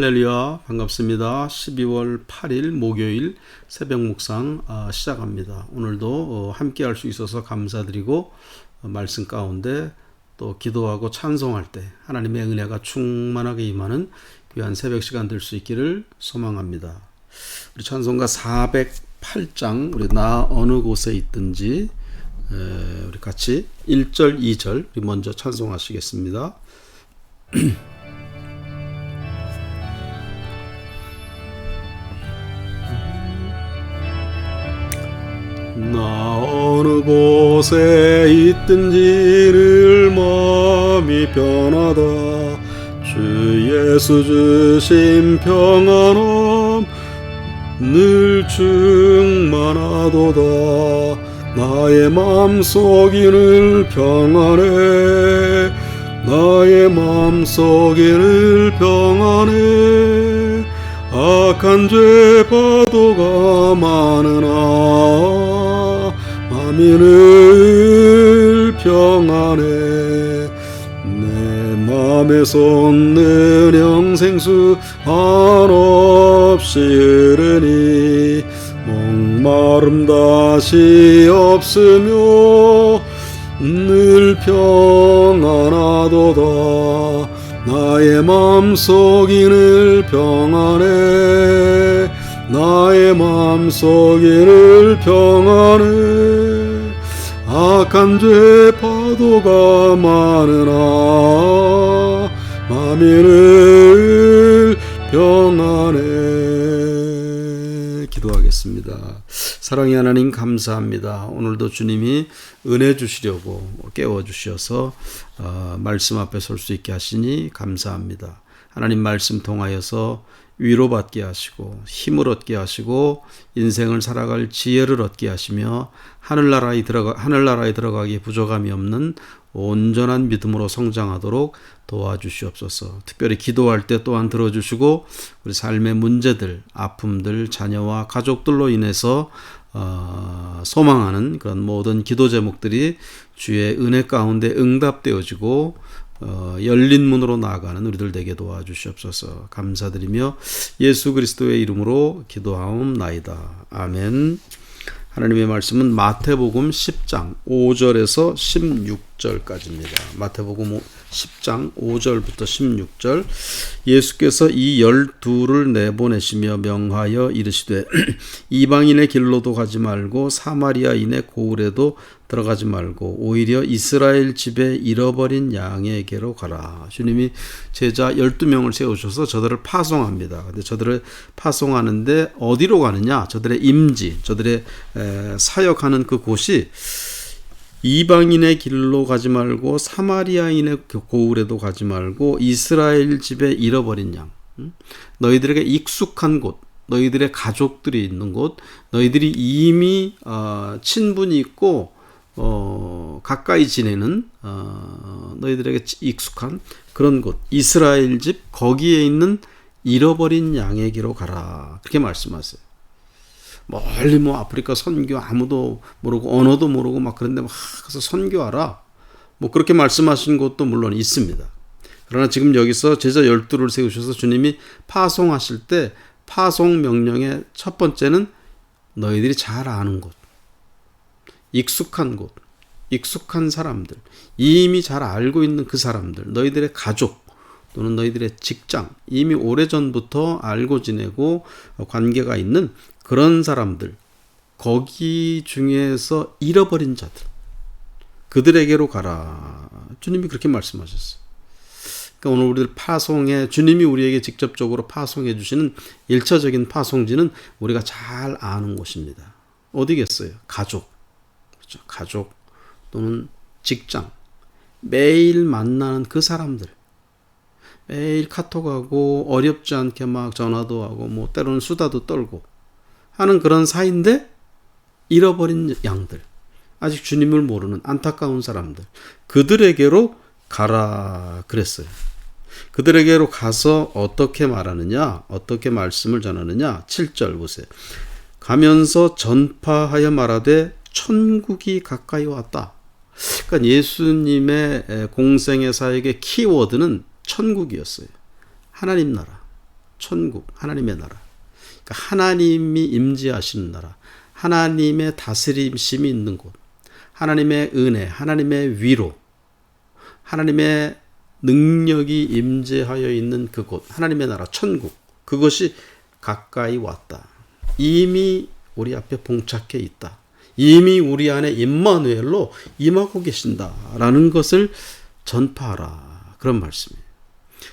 할렐루야 반갑습니다. 12월 8일 목요일 새벽 묵상 아, 시작합니다. 오늘도 어, 함께 할 수 있어서 감사드리고 어, 말씀 가운데 또 기도하고 찬송할 때 하나님의 은혜가 충만하게 임하는 귀한 새벽 시간 될 수 있기를 소망합니다. 우리 찬송가 408장 우리 나 어느 곳에 있든지 에, 우리 같이 1절 2절 우리 먼저 찬송하시겠습니다. 곳에 있든지를 마음이 변하다. 주 예수 주신 평안함 늘 충만하도다. 나의 늘 평안해. 나의 늘 평안해. 악한 죄 파도가 많으나 늘 평안해 내 맘에 솟는 영생수 한없이 흐르니 목마름 다시 없으며 늘 평안하도다. 나의 맘속이 늘 평안해. 나의 맘속이 늘 평안해 악한 죄 파도가 많으나 늘 평안해 기도하겠습니다. 사랑의 하나님 감사합니다. 오늘도 주님이 은혜 주시려고 깨워 주셔서 어, 말씀 앞에 설 수 있게 하시니 감사합니다. 하나님 말씀 통하여서 위로받게 하시고 힘을 얻게 하시고 인생을 살아갈 지혜를 얻게 하시며 하늘나라에 들어가 하늘나라에 들어가기에 부족함이 없는 온전한 믿음으로 성장하도록 도와주시옵소서. 특별히 기도할 때 또한 들어주시고 우리 삶의 문제들, 아픔들, 자녀와 가족들로 인해서 어, 소망하는 그런 모든 기도 제목들이 주의 은혜 가운데 응답되어지고 어, 열린 문으로 나아가는 우리들 되게 도와주시옵소서 감사드리며 예수 그리스도의 이름으로 기도하옵나이다. 아멘. 하나님의 말씀은 마태복음 10장 5절에서 16절까지입니다. 마태복음 10장 5절부터 16절 예수께서 이 열두를 내보내시며 명하여 이르시되 이방인의 길로도 가지 말고 사마리아인의 고을에도 들어가지 말고 오히려 이스라엘 집에 잃어버린 양에게로 가라. 주님이 제자 12명을 세우셔서 저들을 파송합니다. 근데 저들을 파송하는데 어디로 가느냐? 저들의 임지, 저들의 사역하는 그 곳이 이방인의 길로 가지 말고 사마리아인의 고을에도 가지 말고 이스라엘 집에 잃어버린 양. 너희들에게 익숙한 곳, 너희들의 가족들이 있는 곳, 너희들이 이미 어, 친분이 있고 어, 가까이 지내는 어, 너희들에게 익숙한 그런 곳, 이스라엘 집 거기에 있는 잃어버린 양에게로 가라. 그렇게 말씀하세요. 멀리 뭐 아프리카 선교 아무도 모르고 언어도 모르고 막 그런데 막 가서 선교하라. 뭐 그렇게 말씀하신 것도 물론 있습니다. 그러나 지금 여기서 제자 열두를 세우셔서 주님이 파송하실 때 파송 명령의 첫 번째는 너희들이 잘 아는 곳, 익숙한 곳, 익숙한 사람들, 이미 잘 알고 있는 그 사람들, 너희들의 가족 또는 너희들의 직장, 이미 오래전부터 알고 지내고 관계가 있는 그런 사람들, 거기 중에서 잃어버린 자들, 그들에게로 가라. 주님이 그렇게 말씀하셨어요. 그러니까 오늘 우리들 파송에 주님이 우리에게 직접적으로 파송해 주시는 일차적인 파송지는 우리가 잘 아는 곳입니다. 어디겠어요? 가족. 그렇죠? 가족 또는 직장. 매일 만나는 그 사람들. 매일 카톡하고 어렵지 않게 막 전화도 하고 뭐 때로는 수다도 떨고 하는 그런 사이인데 잃어버린 양들, 아직 주님을 모르는 안타까운 사람들, 그들에게로 가라 그랬어요. 그들에게로 가서 어떻게 말하느냐, 어떻게 말씀을 전하느냐, 7절 보세요. 가면서 전파하여 말하되 천국이 가까이 왔다. 그러니까 예수님의 공생의 사역의 키워드는 천국이었어요. 하나님 나라. 천국, 하나님의 나라. 그러니까 하나님이 임재하시는 나라, 하나님의 다스림심이 있는 곳, 하나님의 은혜, 하나님의 위로, 하나님의 능력이 임재하여 있는 그곳, 하나님의 나라, 천국. 그것이 가까이 왔다. 이미 우리 앞에 봉착해 있다. 이미 우리 안에 임마누엘로 임하고 계신다라는 것을 전파하라. 그런 말씀이에요.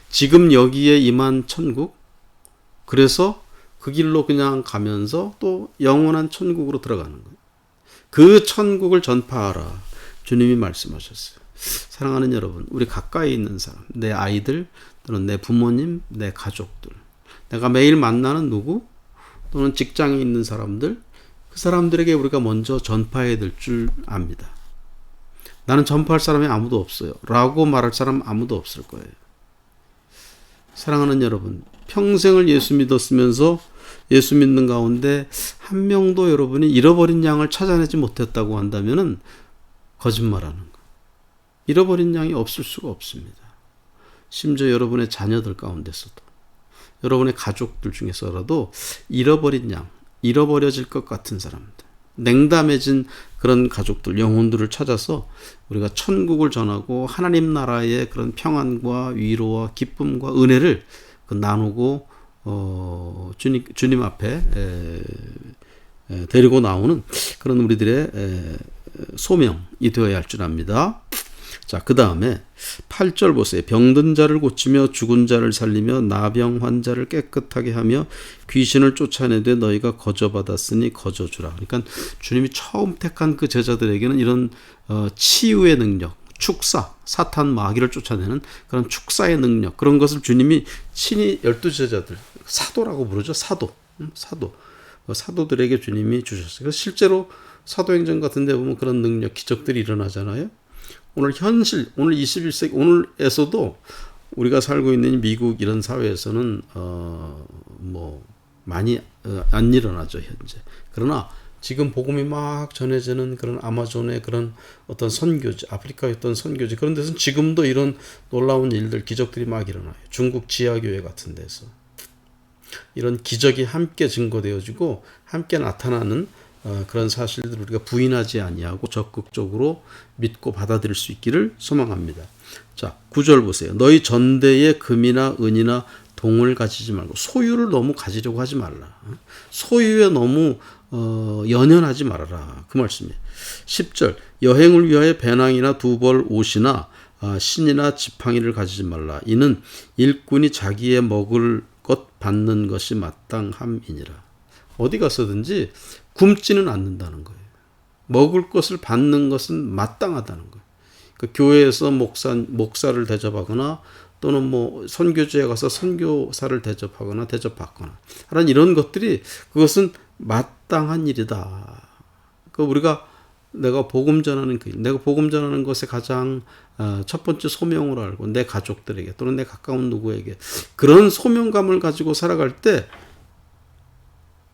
지금 여기에 임한 천국, 그래서 그 길로 그냥 가면서 또 영원한 천국으로 들어가는 거예요. 그 천국을 전파하라. 주님이 말씀하셨어요. 사랑하는 여러분, 우리 가까이 있는 사람, 내 아이들, 또는 내 부모님, 내 가족들, 내가 매일 만나는 누구, 또는 직장에 있는 사람들, 그 사람들에게 우리가 먼저 전파해야 될 줄 압니다. 나는 전파할 사람이 아무도 없어요. 라고 말할 사람 아무도 없을 거예요. 사랑하는 여러분, 평생을 예수 믿었으면서 예수 믿는 가운데 한 명도 여러분이 잃어버린 양을 찾아내지 못했다고 한다면은 거짓말하는 거. 잃어버린 양이 없을 수가 없습니다. 심지어 여러분의 자녀들 가운데서도 여러분의 가족들 중에서라도 잃어버린 양, 잃어버려질 것 같은 사람들, 냉담해진 그런 가족들, 영혼들을 찾아서 우리가 천국을 전하고 하나님 나라의 그런 평안과 위로와 기쁨과 은혜를 그 나누고 어, 주님, 주님 앞에 에, 에, 데리고 나오는 그런 우리들의 에, 소명이 되어야 할 줄 압니다. 자, 그 다음에 8절 보세요. 병든 자를 고치며 죽은 자를 살리며 나병 환자를 깨끗하게 하며 귀신을 쫓아내되 너희가 거저받았으니 거저주라. 그러니까 주님이 처음 택한 그 제자들에게는 이런 어, 치유의 능력, 축사, 사탄 마귀를 쫓아내는 그런 축사의 능력, 그런 것을 주님이 친히 열두 제자들, 사도라고 부르죠. 사도. 음, 사도. 그 사도들에게 주님이 주셨어요. 그래서 실제로 사도행전 같은 데 보면 그런 능력, 기적들이 일어나잖아요. 오늘 현실, 오늘 21세기, 오늘에서도 우리가 살고 있는 미국 이런 사회에서는, 어, 뭐, 많이 어, 안 일어나죠, 현재. 그러나 지금 복음이 막 전해지는 그런 아마존의 그런 어떤 선교지, 아프리카의 어떤 선교지, 그런 데서는 지금도 이런 놀라운 일들, 기적들이 막 일어나요. 중국 지하교회 같은 데서. 이런 기적이 함께 증거되어지고 함께 나타나는 어, 그런 사실들을 우리가 부인하지 아니하고 적극적으로 믿고 받아들일 수 있기를 소망합니다. 자, 구절 보세요. 너희 전대에 금이나 은이나 동을 가지지 말고 소유를 너무 가지려고 하지 말라. 소유에 너무 어, 연연하지 말아라. 그 말씀이에요. 10절 여행을 위하여 배낭이나 두 벌 옷이나 아, 신이나 지팡이를 가지지 말라. 이는 일꾼이 자기의 먹을 것 받는 것이 마땅함이니라. 어디 가서든지 굶지는 않는다는 거예요. 먹을 것을 받는 것은 마땅하다는 거예요. 그 교회에서 목사 목사를 대접하거나 또는 뭐 선교지에 가서 선교사를 대접하거나 대접받거나 하는 이런 것들이 그것은 마땅한 일이다. 그 우리가 내가 복음 전하는 그 일, 내가 복음 전하는 것에 가장 어, 첫 번째 소명으로 알고 내 가족들에게 또는 내 가까운 누구에게 그런 소명감을 가지고 살아갈 때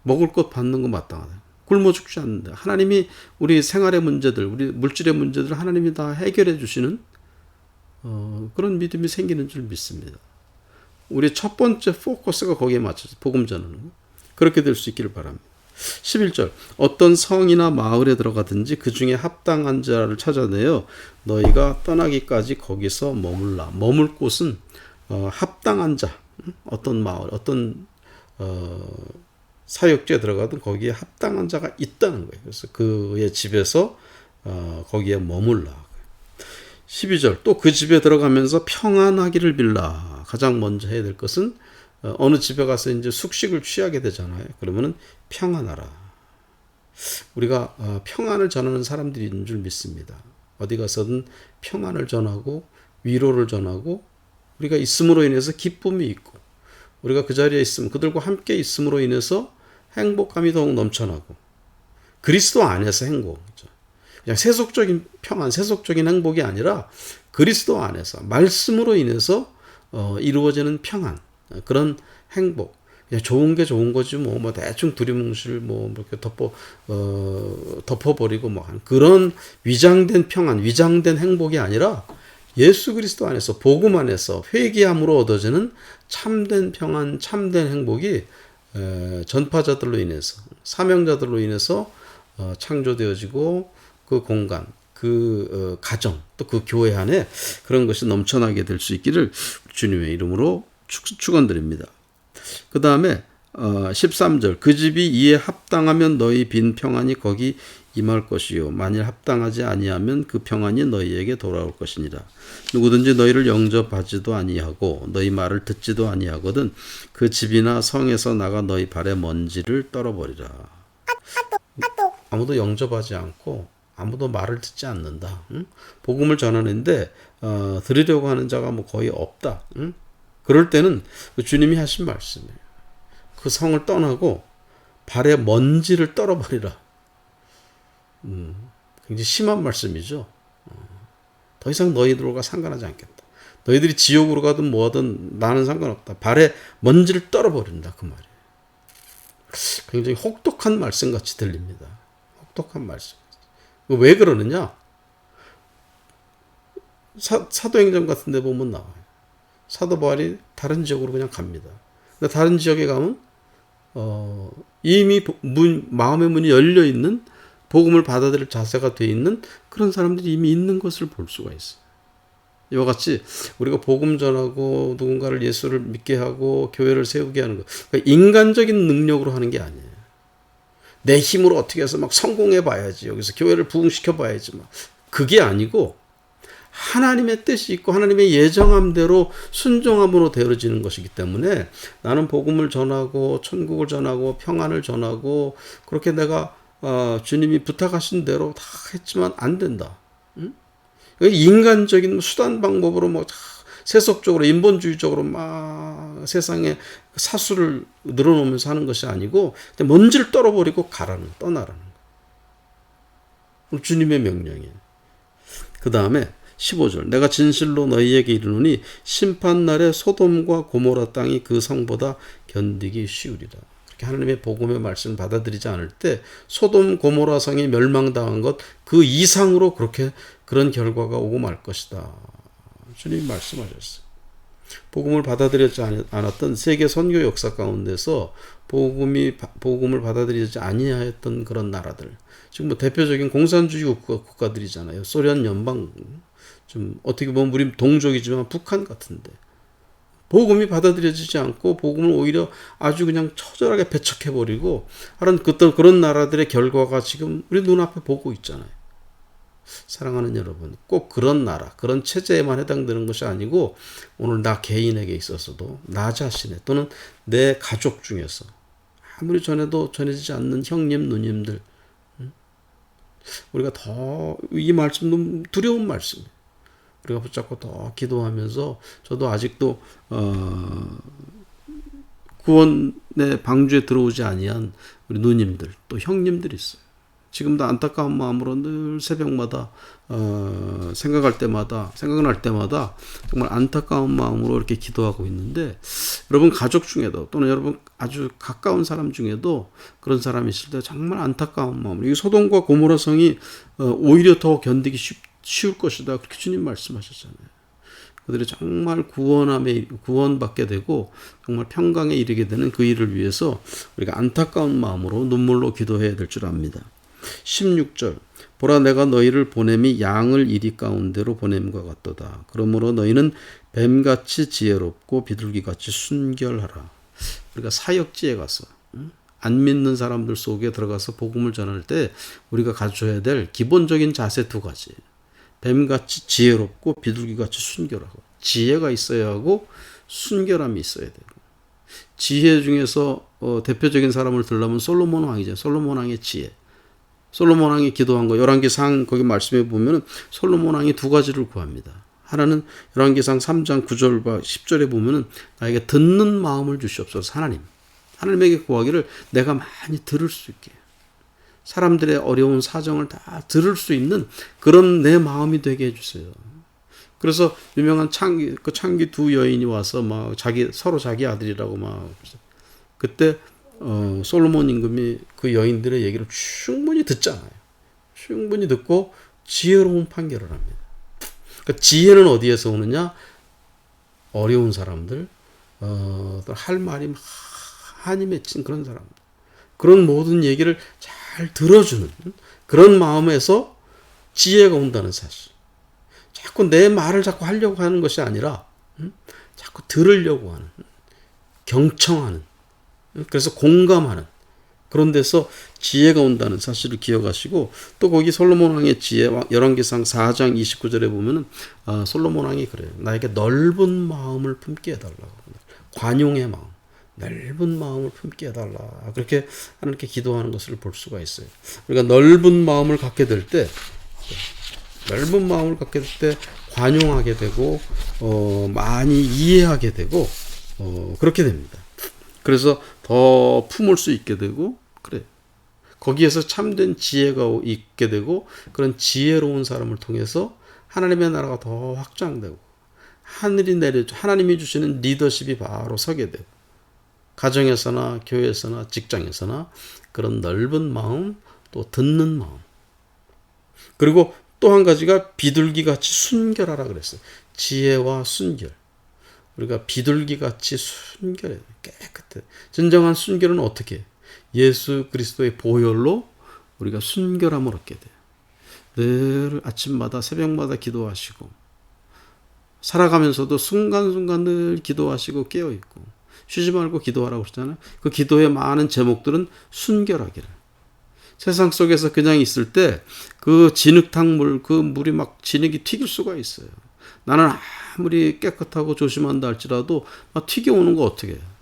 먹을 것 받는 거 마땅하다. 굶어 죽지 않는다. 하나님이 우리 생활의 문제들, 우리 물질의 문제들 하나님이 다 해결해 주시는 어, 그런 믿음이 생기는 줄 믿습니다. 우리 첫 번째 포커스가 거기에 맞춰서 복음 전하는 거. 그렇게 될 수 있기를 바랍니다. 11절 어떤 성이나 마을에 들어가든지 그 중에 합당한 자를 찾아내어 너희가 떠나기까지 거기서 머물라. 머물 곳은 어, 합당한 자, 어떤 마을, 어떤 어, 사역지에 들어가든 거기에 합당한 자가 있다는 거예요. 그래서 그의 집에서 어, 거기에 머물라. 12절 또 그 집에 들어가면서 평안하기를 빌라. 가장 먼저 해야 될 것은 어, 어느 집에 가서 이제 숙식을 취하게 되잖아요. 그러면은 평안하라. 우리가 어, 평안을 전하는 사람들이 있는 줄 믿습니다. 어디 가서든 평안을 전하고 위로를 전하고 우리가 있음으로 인해서 기쁨이 있고 우리가 그 자리에 있으면 그들과 함께 있음으로 인해서 행복감이 더욱 넘쳐나고 그리스도 안에서 행복. 그냥 세속적인 평안, 세속적인 행복이 아니라 그리스도 안에서 말씀으로 인해서 어, 이루어지는 평안 그런 행복. 좋은 게 좋은 거지 뭐, 뭐 대충 두리뭉실 뭐 이렇게 덮어 어, 덮어버리고 뭐 그런 위장된 평안, 위장된 행복이 아니라 예수 그리스도 안에서 복음 안에서 회개함으로 얻어지는 참된 평안, 참된 행복이 에, 전파자들로 인해서 사명자들로 인해서 어, 창조되어지고 그 공간, 그 어, 가정, 또 그 교회 안에 그런 것이 넘쳐나게 될 수 있기를 주님의 이름으로 축, 축원드립니다. 그 다음에 어, 13절. 그 집이 이에 합당하면 너희 빈 평안이 거기 임할 것이요. 만일 합당하지 아니하면 그 평안이 너희에게 돌아올 것이니라. 누구든지 너희를 영접하지도 아니하고 너희 말을 듣지도 아니하거든 그 집이나 성에서 나가 너희 발에 먼지를 떨어버리라. 아무도 영접하지 않고 아무도 말을 듣지 않는다. 응? 복음을 전하는데 어, 들으려고 하는 자가 뭐 거의 없다. 응? 그럴 때는 그 주님이 하신 말씀이에요 그 성을 떠나고 발에 먼지를 떨어버리라 음, 굉장히 심한 말씀이죠. 어, 더 이상 너희들과 상관하지 않겠다. 너희들이 지옥으로 가든 뭐하든 나는 상관없다. 발에 먼지를 떨어버린다. 그 말이에요. 굉장히 혹독한 말씀 같이 들립니다. 혹독한 말씀. 왜 그러느냐? 사, 사도행전 같은 데 보면 나와요. 사도 바울이 다른 지역으로 그냥 갑니다. 근데 다른 지역에 가면 어, 이미 문, 마음의 문이 열려 있는 복음을 받아들일 자세가 돼 있는 그런 사람들이 이미 있는 것을 볼 수가 있어요. 이와 같이 우리가 복음 전하고 누군가를 예수를 믿게 하고 교회를 세우게 하는 것, 그러니까 인간적인 능력으로 하는 게 아니에요. 내 힘으로 어떻게 해서 막 성공해 봐야지 여기서 교회를 부흥시켜 봐야지 막 그게 아니고 하나님의 뜻이 있고 하나님의 예정함대로 순종함으로 되어지는 것이기 때문에 나는 복음을 전하고 천국을 전하고 평안을 전하고 그렇게 내가 어, 주님이 부탁하신 대로 다 했지만 안 된다. 응? 인간적인 수단 방법으로 뭐 세속적으로 인본주의적으로 막 세상에 사수를 늘어놓으면서 하는 것이 아니고 먼지를 떨어버리고 가라는 떠나라는 거. 주님의 명령이에요. 그 다음에 15절 내가 진실로 너희에게 이르노니 심판 날에 소돔과 고모라 땅이 그 성보다 견디기 쉬우리라. 하나님의 복음의 말씀을 받아들이지 않을 때 소돔 고모라 성이 멸망당한 것 그 이상으로 그렇게 그런 결과가 오고 말 것이다. 주님 말씀하셨어요. 복음을 받아들였지 않았던 세계 선교 역사 가운데서 복음이 복음을 받아들이지 아니하였던 그런 나라들. 지금 뭐 대표적인 공산주의 국가, 국가들이잖아요. 소련 연방 좀 어떻게 보면 우리 동족이지만 북한 같은데 복음이 받아들여지지 않고 복음을 오히려 아주 그냥 처절하게 배척해버리고 하는 그떤 그런 나라들의 결과가 지금 우리 눈앞에 보고 있잖아요. 사랑하는 여러분, 꼭 그런 나라, 그런 체제에만 해당되는 것이 아니고 오늘 나 개인에게 있어서도 나 자신의 또는 내 가족 중에서 아무리 전에도 전해지지 않는 형님, 누님들 우리가 더 이 말씀도 두려운 말씀이에요. 우리가 붙잡고 더 기도하면서 저도 아직도 어 구원의 방주에 들어오지 아니한 우리 누님들 또 형님들 있어요. 지금도 안타까운 마음으로 늘 새벽마다 어, 생각할 때마다 생각날 때마다 정말 안타까운 마음으로 이렇게 기도하고 있는데 여러분 가족 중에도 또는 여러분 아주 가까운 사람 중에도 그런 사람이 있을 때 정말 안타까운 마음으로 이 소돔과 고모라 성이 어, 오히려 더 견디기 쉽 쉬울 것이다. 그렇게 주님 말씀하셨잖아요. 그들이 정말 구원함에 구원받게 되고 정말 평강에 이르게 되는 그 일을 위해서 우리가 안타까운 마음으로 눈물로 기도해야 될 줄 압니다. 16절 보라 내가 너희를 보냄이 양을 이리 가운데로 보냄과 같도다. 그러므로 너희는 뱀같이 지혜롭고 비둘기같이 순결하라. 우리가 사역지에 가서 안 믿는 사람들 속에 들어가서 복음을 전할 때 우리가 갖춰야 될 기본적인 자세 두 가지. 뱀같이 지혜롭고 비둘기같이 순결하고 지혜가 있어야 하고 순결함이 있어야 되고 지혜 중에서 어, 대표적인 사람을 들려면 솔로몬 왕이죠. 솔로몬 왕의 지혜. 솔로몬 왕이 기도한 거 열왕기상 거기 말씀해 보면은 솔로몬 왕이 두 가지를 구합니다. 하나는 열왕기상 3장 9절과 10절에 보면은 나에게 듣는 마음을 주시옵소서 하나님. 하나님에게 구하기를 내가 많이 들을 수 있게. 사람들의 어려운 사정을 다 들을 수 있는 그런 내 마음이 되게 해 주세요. 그래서 유명한 창기 그 창기 두 여인이 와서 막 자기 서로 자기 아들이라고 막 그때 어, 솔로몬 임금이 그 여인들의 얘기를 충분히 듣잖아요. 충분히 듣고 지혜로운 판결을 합니다. 그러니까 지혜는 어디에서 오느냐? 어려운 사람들, 어, 또할 말이 한이 맺힌 그런 사람들. 그런 모든 얘기를 잘 들어주는 그런 마음에서 지혜가 온다는 사실. 자꾸 내 말을 자꾸 하려고 하는 것이 아니라 음? 자꾸 들으려고 하는 경청하는 음? 그래서 공감하는 그런 데서 지혜가 온다는 사실을 기억하시고 또 거기 솔로몬 왕의 지혜 열왕기상 4장 29절에 보면은 아, 솔로몬 왕이 그래요. 나에게 넓은 마음을 품게 해달라고. 관용의 마음, 넓은 마음을 품게 해달라. 그렇게 하나님께 기도하는 것을 볼 수가 있어요. 그러니까 넓은 마음을 갖게 될 때, 넓은 마음을 갖게 될 때 관용하게 되고 어, 많이 이해하게 되고 어, 그렇게 됩니다. 그래서 더 품을 수 있게 되고 그래. 거기에서 참된 지혜가 있게 되고 그런 지혜로운 사람을 통해서 하나님의 나라가 더 확장되고 하늘이 내려 하나님이 주시는 리더십이 바로 서게 되고 가정에서나 교회에서나 직장에서나 그런 넓은 마음 또 듣는 마음 그리고 또 한 가지가 비둘기 같이 순결하라 그랬어요. 지혜와 순결. 우리가 비둘기 같이 순결해 깨끗해. 진정한 순결은 어떻게? 해? 예수 그리스도의 보혈로 우리가 순결함을 얻게 돼요. 늘 아침마다 새벽마다 기도하시고 살아가면서도 순간순간 늘 기도하시고 깨어 있고 쉬지 말고 기도하라고 그러잖아요. 그 기도의 많은 제목들은 순결하기를. 세상 속에서 그냥 있을 때 그 진흙탕 물, 그 물이 막 진흙이 튀길 수가 있어요. 나는 아무리 깨끗하고 조심한다 할지라도 막 튀겨오는 거 어떻게 해요?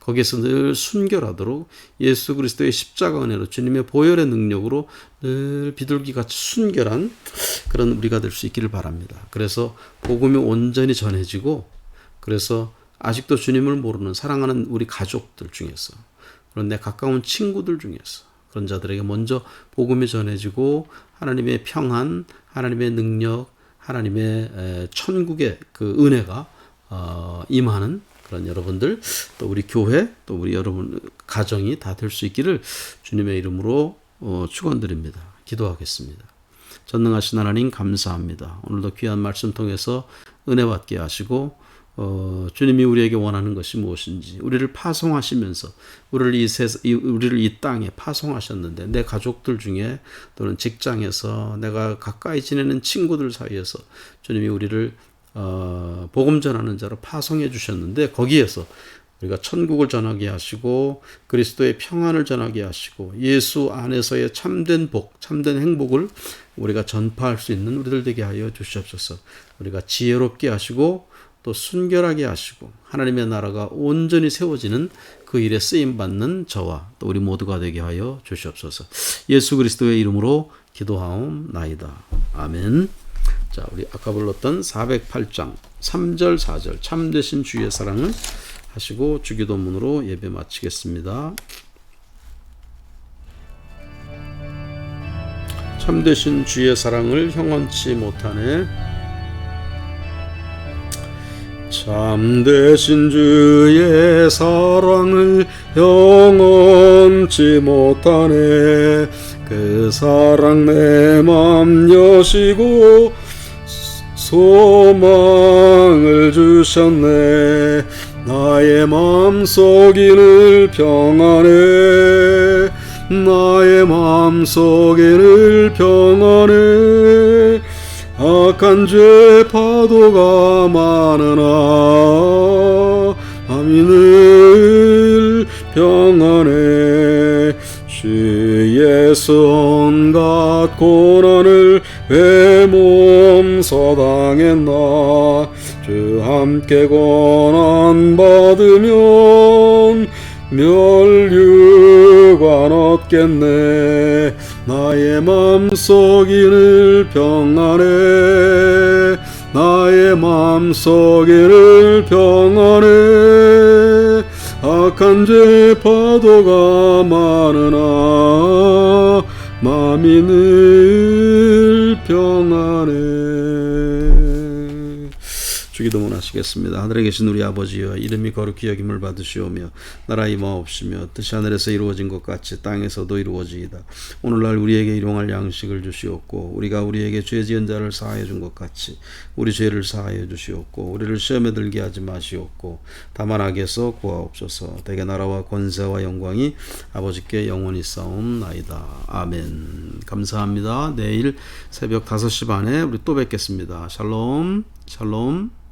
거기에서 늘 순결하도록 예수 그리스도의 십자가 은혜로 주님의 보혈의 능력으로 늘 비둘기같이 순결한 그런 우리가 될 수 있기를 바랍니다. 그래서 복음이 온전히 전해지고 그래서 아직도 주님을 모르는 사랑하는 우리 가족들 중에서 그런 내 가까운 친구들 중에서 그런 자들에게 먼저 복음이 전해지고 하나님의 평안, 하나님의 능력, 하나님의 천국의 그 은혜가 어, 임하는 그런 여러분들 또 우리 교회 또 우리 여러분 가정이 다 될 수 있기를 주님의 이름으로 어, 축원드립니다. 기도하겠습니다. 전능하신 하나님 감사합니다. 오늘도 귀한 말씀 통해서 은혜 받게 하시고 어, 주님이 우리에게 원하는 것이 무엇인지 우리를 파송하시면서 우리를 이 세, 우리를 이 땅에 파송하셨는데 내 가족들 중에 또는 직장에서 내가 가까이 지내는 친구들 사이에서 주님이 우리를 어, 복음 전하는 자로 파송해 주셨는데 거기에서 우리가 천국을 전하게 하시고 그리스도의 평안을 전하게 하시고 예수 안에서의 참된 복, 참된 행복을 우리가 전파할 수 있는 우리들 되게 하여 주시옵소서. 우리가 지혜롭게 하시고 또 순결하게 하시고 하나님의 나라가 온전히 세워지는 그 일에 쓰임 받는 저와 또 우리 모두가 되게 하여 주시옵소서. 예수 그리스도의 이름으로 기도하옵나이다. 아멘. 자, 우리 아까 불렀던 408장 3절 4절 참되신 주의 사랑을 하시고 주기도문으로 예배 마치겠습니다. 참되신 주의 사랑을 형언치 못하네. 참되신 주의 사랑을 영원치 못하네. 그 사랑 내 맘 여시고 소망을 주셨네. 나의 맘속이늘 평안해. 나의 맘속이늘 평안해 악한 죄 파도가 많으나 늘 평안해 주 예수 온갖 고난을 왜 몸서당했나 주 함께 고난 받으면 멸류관 얻겠네 나의 맘속이늘 평안해. 나의 맘속이늘 평안해. 악한 죄 파도가 많으나 마음이 늘 평안해 주기 기도문 하시겠습니다. 하늘에 계신 우리 아버지여 이름이 거룩히 여김을 받으시오며 나라 임하옵시며 뜻이 하늘에서 이루어진 것 같이 땅에서도 이루어지이다. 오늘날 우리에게 일용할 양식을 주시옵고 우리가 우리에게 죄 지은 자를 사하여 준 것 같이 우리 죄를 사하여 주시옵고 우리를 시험에 들게 하지 마시옵고 다만 악에서 구하옵소서 대개 나라와 권세와 영광이 아버지께 영원히 싸움나이다. 아멘. 감사합니다. 내일 새벽 5시 반에 우리 또 뵙겠습니다. 샬롬. 샬롬.